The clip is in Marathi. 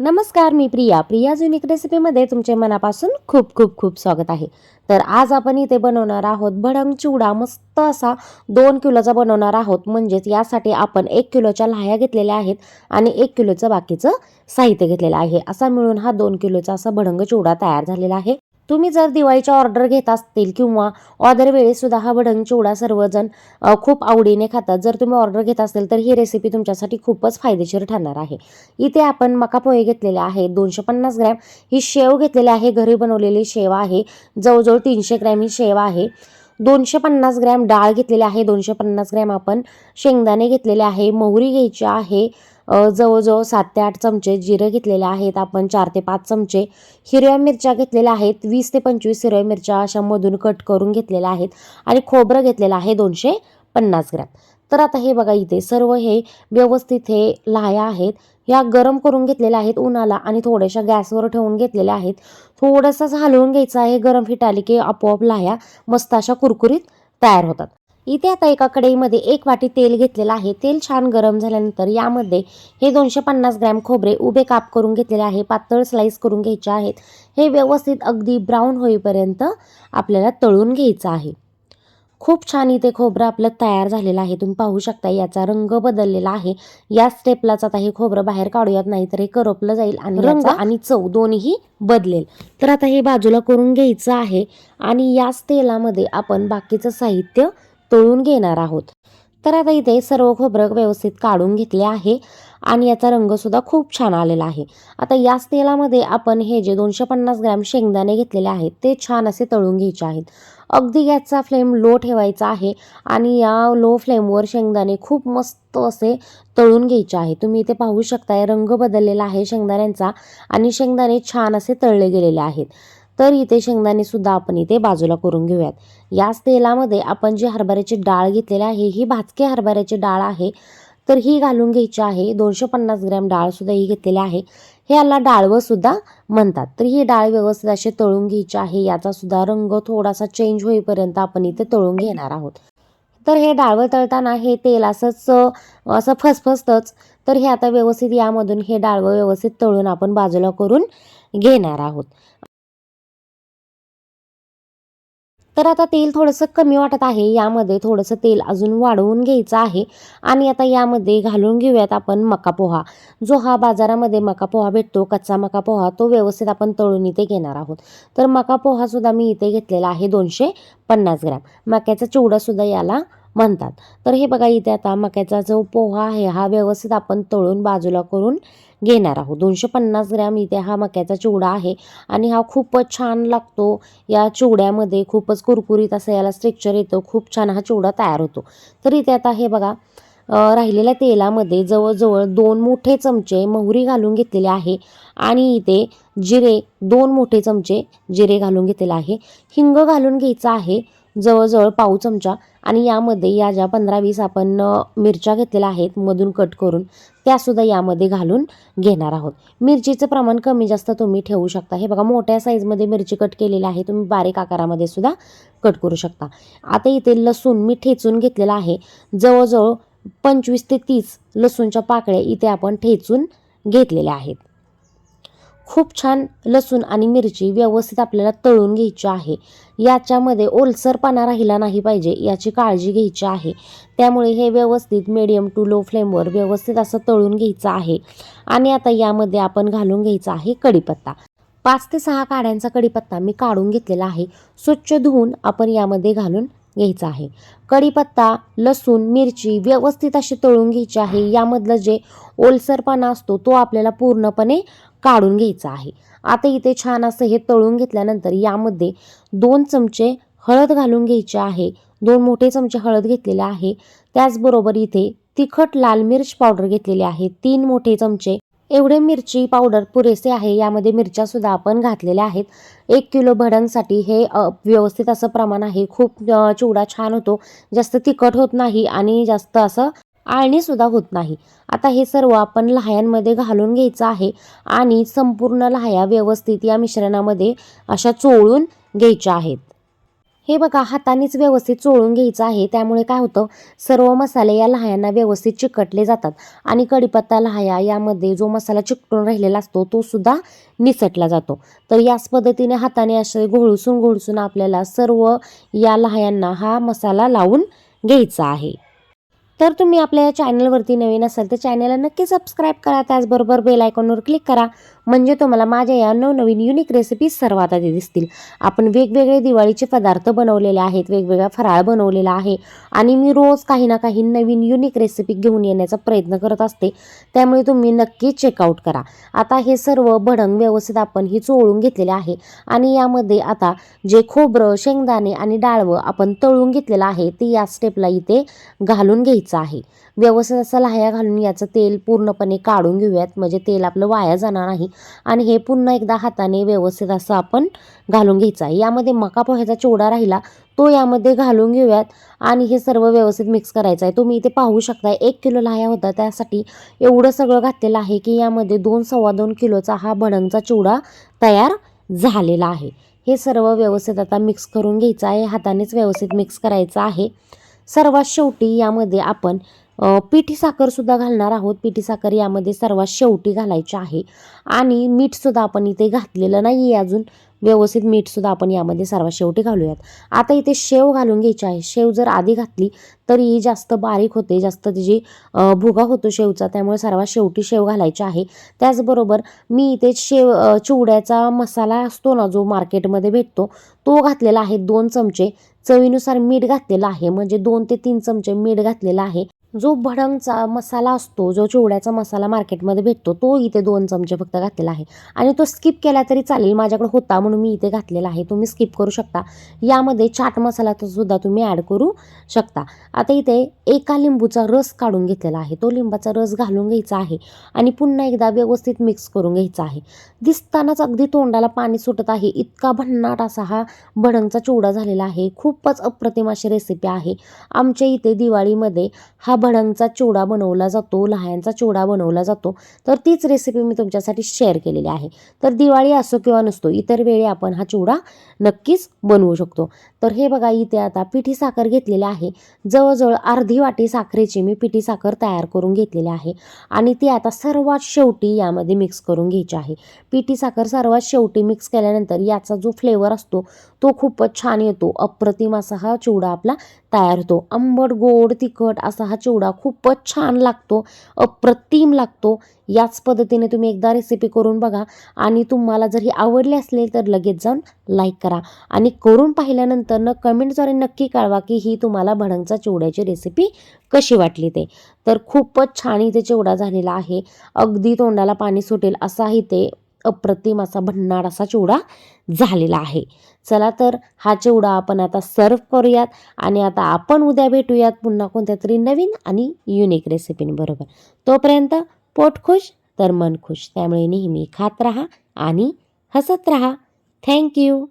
नमस्कार मी प्रिया. प्रिया जुनिक रेसिपीमध्ये तुमचे मनापासून खूप खूप खूप स्वागत आहे. तर आज आपण इथे बनवणार आहोत भडंग चिवडा. मस्त असा दोन किलोचा बनवणार आहोत. म्हणजेच यासाठी आपण एक किलोच्या लाह्या घेतलेल्या आहेत आणि एक किलोचं बाकीचं साहित्य घेतलेलं आहे. असा मिळून हा दोन किलोचा असा भडंग चिवडा तयार झालेला आहे. तुम्ही जर दिवाळीच्या ऑर्डर घेत असतील किंवा ऑर्डर वेळेसुद्धा हा भडंग चिवडा सर्वजण खूप आवडीने खातात. जर तुम्ही ऑर्डर घेत असेल तर ही रेसिपी तुमच्यासाठी खूपच फायदेशीर ठरणार आहे. इथे आपण मका पोहे घेतलेले आहे दोनशे पन्नास ग्रॅम. ही शेव घेतलेली आहे. घरी बनवलेली शेव आहे. जवळजवळ तीनशे ग्रॅम ही शेव आहे. दोनशे पन्नास ग्रॅम डाळ घेतलेली आहे. दोनशे पन्नास ग्रॅम आपण शेंगदाणे घेतलेले आहे. मोहरी घ्यायची आहे. जवळजवळ सात ते आठ चमचे जिरं घेतलेले आहेत. आपण चार ते पाच चमचे हिरव्या मिरच्या घेतलेल्या आहेत. वीस ते पंचवीस हिरव्या मिरच्या अशा मधून कट करून घेतलेल्या आहेत आणि खोबरं घेतलेलं आहे दोनशे पन्नास ग्रॅम. तर आता हे बघा इथे सर्व हे व्यवस्थित हे लाह्या आहेत. या गरम करून घेतलेल्या आहेत उन्हाला आणि थोड्याशा गॅसवर ठेवून घेतलेल्या आहेत. थोडंसं हलवून घ्यायचं आहे. गरम फिट आली की आपोआप लाह्या मस्त अशा कुरकुरीत तयार होतात. इथे आता एका कढईमध्ये एक वाटी तेल घेतलेलं आहे. तेल छान गरम झाल्यानंतर यामध्ये हे दोनशे पन्नास ग्रॅम खोबरे उभे काप करून घेतलेले आहे. पातळ स्लाईस करून घ्यायचे आहेत. हे व्यवस्थित अगदी ब्राऊन होईपर्यंत आपल्याला तळून घ्यायचं आहे. खूप छान इथे खोबरं आपलं तयार झालेलं आहे. तुम्ही पाहू शकता याचा रंग बदललेला आहे. या स्टेपलाच आता हे खोबरं बाहेर काढूयात नाही तर हे करपलं जाईल आणि रंग आणि चव दोन्ही बदलेल. तर आता हे बाजूला करून घ्यायचं आहे आणि याच तेलामध्ये आपण बाकीचं साहित्य तळून घेणार आहोत. तर आता इथे सर्व खोबरं व्यवस्थित काढून घेतले आहे आणि याचा रंगसुद्धा खूप छान आलेला आहे. आता याच तेलामध्ये आपण हे जे दोनशे पन्नास ग्रॅम शेंगदाणे घेतलेले आहेत ते छान असे तळून घ्यायचे आहेत. अगदी गॅसचा फ्लेम लो ठेवायचा आहे आणि या लो फ्लेमवर शेंगदाणे खूप मस्त असे तळून घ्यायचे आहे तुम्ही इथे पाहू शकताय रंग बदललेला आहे शेंगदाण्यांचा आणि शेंगदाणे छान असे तळले गेलेले आहेत. तर इथे शेंगदाणे सुद्धा आपण इथे बाजूला करून घेऊयात. याच तेलामध्ये आपण जी हरभऱ्याची डाळ घेतलेली आहे ही भाजके हरभऱ्याची डाळ आहे. तर ही घालून घ्यायची आहे. दोनशे पन्नास ग्रॅम डाळ सुद्धा ही घेतलेली आहे. हे याला डाळवंसुद्धा म्हणतात. तर ही डाळ व्यवस्थित असे तळून घ्यायची आहे. याचा सुद्धा रंग थोडासा चेंज होईपर्यंत आपण इथे तळून घेणार आहोत. तर हे डाळवं तळताना हे तेल असंच असं फसफसतंच. तर हे आता व्यवस्थित यामधून हे डाळवं व्यवस्थित तळून आपण बाजूला करून घेणार आहोत. तर आता तेल थोडंसं कमी वाटत आहे. यामध्ये थोडंसं तेल अजून वाढवून घ्यायचं आहे. आणि आता यामध्ये घालून घेऊयात आपण मका पोहा. जो हा बाजारामध्ये मका पोहा भेटतो कच्चा मका पोहा तो व्यवस्थित आपण तळून इथे घेणार आहोत. तर मका पोहासुद्धा मी इथे घेतलेला आहे दोनशे पन्नास ग्रॅम. मक्याचा चिवडासुद्धा याला म्हणतात. तर हे बघा इथे आता मक्याचा जो पोहा आहे हा व्यवस्थित आपण तळून बाजूला करून घेणार आहोत. दोनशे पन्नास ग्रॅम इथे हा मक्याचा चिवडा आहे आणि हा खूपच छान लागतो. या चिवड्यामध्ये खूपच कुरकुरीत असं याला स्ट्रेक्चर येतो. खूप छान हा चिवडा तयार होतो. तर इथे आता हे बघा राहिलेल्या तेलामध्ये जवळजवळ दोन मोठे चमचे मोहरी घालून घेतलेले आहे आणि इथे जिरे दोन मोठे चमचे जिरे घालून घेतलेले आहे. हिंग घालून घ्यायचं आहे. जवळजवळ पाव चमचा. आणि यामध्ये या ज्या पंधरा वीस आपण मिरच्या घेतलेल्या आहेत मधून कट करून त्यासुद्धा यामध्ये घालून घेणार आहोत. मिरचीचं प्रमाण कमी जास्त तुम्ही ठेवू शकता. हे बघा मोठ्या साईजमध्ये मिरची कट केलेली आहे. तुम्ही बारीक आकारामध्ये सुद्धा कट करू शकता. आता इथे लसूण मी ठेचून घेतलेला आहे. जवळजवळ पंचवीस ते तीस लसूणच्या पाकळ्या इथे आपण ठेचून घेतलेल्या आहेत. खूप छान लसूण आणि मिरची व्यवस्थित आपल्याला तळून घ्यायची आहे. याच्यामध्ये ओलसरपणा राहिला नाही पाहिजे याची काळजी घ्यायची आहे. त्यामुळे हे व्यवस्थित मिडियम टू लो फ्लेमवर व्यवस्थित असं तळून घ्यायचं आहे. आणि आता यामध्ये आपण घालून घ्यायचा आहे कढीपत्ता. पाच ते सहा काड्यांचा कढीपत्ता मी काढून घेतलेला आहे. स्वच्छ धुवून आपण यामध्ये घालून घ्यायचा आहे. कढीपत्ता लसूण मिरची व्यवस्थित अशी तळून घ्यायची आहे. यामधलं जे ओलसरपणा असतो तो आपल्याला पूर्णपणे काढून घ्यायचा आहे. आता इथे छान असं हे तळून घेतल्यानंतर यामध्ये दोन चमचे हळद घालून घ्यायचे आहे. दोन मोठे चमचे हळद घेतलेले आहे. त्याचबरोबर इथे तिखट लाल मिरच पावडर घेतलेली आहे. तीन मोठे चमचे एवढे मिरची पावडर पुरेसे आहे यामध्ये मिरच्या सुद्धा आपण घातलेल्या आहेत. एक किलो भडंगसाठी हे व्यवस्थित असं प्रमाण आहे. खूप चिवडा छान होतो. जास्त तिखट होत नाही आणि जास्त असं आळणी सुद्धा होत नाही. आता हे सर्व आपण लहायांमध्ये घालून घ्यायचं आहे आणि संपूर्ण लहाया व्यवस्थित या मिश्रणामध्ये अशा चोळून घ्यायच्या आहेत. हे बघा हातानेच व्यवस्थित चोळून घ्यायचं आहे. त्यामुळे काय होतं सर्व मसाले या लहायांना व्यवस्थित चिकटले जातात. आणि कढीपत्ता लहाया यामध्ये जो मसाला चिकटून राहिलेला असतो तो सुद्धा निसटला जातो. तर याच पद्धतीने हाताने असे घोळसून घोळसून आपल्याला सर्व या लहायांना हा मसाला लावून घ्यायचा आहे. तर तुम्ही आपल्या या चॅनलवरती नवीन असाल तर चॅनलला नक्की सबस्क्राईब करा. त्याचबरोबर बेल आयकॉनवर क्लिक करा. म्हणजे तुम्हाला माझ्या या नवनवीन युनिक रेसिपीज सर्वात आधी दिसतील. आपण वेगवेगळे दिवाळीचे पदार्थ बनवलेले आहेत वेगवेगळा फराळ बनवलेला आहे आणि मी रोज काही ना काही नवीन युनिक रेसिपी घेऊन येण्याचा प्रयत्न करत असते. त्यामुळे तुम्ही नक्की चेकआउट करा. आता हे सर्व भडंग व्यवस्थित आपण ही चोळून घेतलेले आहे आणि यामध्ये आता जे खोबरं शेंगदाणे आणि डाळवं आपण तळून घेतलेलं आहे ते या स्टेपला इथे घालून घ्यायचं आहे. व्यवस्थित असं लाह्या घालून याचं तेल पूर्णपणे काढून घेऊयात. म्हणजे तेल आपलं वाया जाणार नाही. आणि हे पुन्हा एकदा हाताने व्यवस्थित असं आपण घालून घ्यायचं आहे. यामध्ये मका पोह्याचा चिवडा राहिला तो यामध्ये घालून घेऊयात. आणि हे सर्व व्यवस्थित मिक्स करायचं आहे. तुम्ही इथे पाहू शकता एक किलो लाह्या होता. त्यासाठी एवढं सगळं घातलेलं आहे की यामध्ये दोन सव्वा दोन किलोचा हा भडंगचा चिवडा तयार झालेला आहे. हे सर्व व्यवस्थित आता मिक्स करून घ्यायचं आहे. हातानेच व्यवस्थित मिक्स करायचं आहे. सर्वात शेवटी यामध्ये आपण पिठी साखरसुद्धा घालणार आहोत. पिठी साखर यामध्ये सर्वात शेवटी घालायची आहे. आणि मीठसुद्धा आपण इथे घातलेलं नाही आहे अजून. व्यवस्थित मीठसुद्धा आपण यामध्ये सर्वात शेवटी घालूयात. आता इथे शेव घालून घ्यायची आहे. शेव जर आधी घातली तरी जास्त बारीक होते. जास्त त्याची भुगा होतो शेवचा. त्यामुळे सर्वात शेवटी शेव घालायची आहे. त्याचबरोबर मी इथे शेव चिवड्याचा मसाला असतो ना जो मार्केटमध्ये भेटतो तो घातलेला आहे दोन चमचे. चवीनुसार मीठ घातलेलं आहे. म्हणजे दोन ते तीन चमचे मीठ घातलेला आहे. जो भडंगचा मसाला असतो जो चिवड्याचा मसाला मार्केटमध्ये भेटतो तो इथे दोन चमचे फक्त घातलेला आहे. आणि तो स्किप केला तरी चालेल माझ्याकडे होता म्हणून मी इथे घातलेला आहे. तुम्ही स्किप करू शकता. यामध्ये चाट मसाला सुद्धा तुम्ही ॲड करू शकता. आता इथे एका लिंबूचा रस काढून घेतलेला आहे. तो लिंबाचा रस घालून घ्यायचा आहे आणि पुन्हा एकदा व्यवस्थित मिक्स करून घ्यायचा आहे. दिसतानाच अगदी तोंडाला पाणी सुटत आहे. इतका भन्नाट असा हा भडंगचा चिवडा झालेला आहे. खूपच अप्रतिम अशी रेसिपी आहे. आमच्या इथे दिवाळीमध्ये हा भडंगचा चिवडा बनवला जातो लहायांचा चिवडा बनवला जातो. तर तीच रेसिपी मी तुमच्यासाठी शेअर केलेली आहे. तर दिवाळी असो किंवा नसतो इतर वेळी आपण हा चिवडा नक्कीच बनवू शकतो. तर हे बघा इथे आता पिठी साखर घेतलेली आहे. जवळजवळ अर्धी वाटी साखरेची मी पिठी साखर तयार करून घेतलेली आहे. आणि ती आता सर्वात शेवटी यामध्ये मिक्स करून घ्यायची आहे. पिठी साखर सर्वात शेवटी मिक्स केल्यानंतर याचा जो फ्लेवर असतो तो खूपच छान येतो. अप्रतिम असा हा चिवडा आपला तयार होतो. आंबट गोड तिखट असा हा चिवडा खूपच छान लागतो अप्रतिम लागतो. याच पद्धतीने तुम्ही एकदा रेसिपी करून बघा आणि तुम्हाला जर ही आवडली असेल तर लगेच जाऊन लाईक करा. आणि करून पाहिल्यानंतर न कमेंटद्वारे नक्की कळवा की ही तुम्हाला भडंगचा चिवड्याची रेसिपी कशी वाटली ते. तर खूपच छान इथे चिवडा झालेला आहे. अगदी तोंडाला पाणी सुटेल असा इथे अप्रतिम असा भन्नाड असा चिवडा झालेला आहे. चला तर हा चिवडा आपण आता सर्व करूयात आणि आता आपण उद्या भेटूयात पुन्हा कोणत्या तरी नवीन आणि युनिक रेसिपींबरोबर तोपर्यंत पोट खुश तर मन खुश. त्यामुळे नेहमी खात राहा आणि हसत राहा. थँक्यू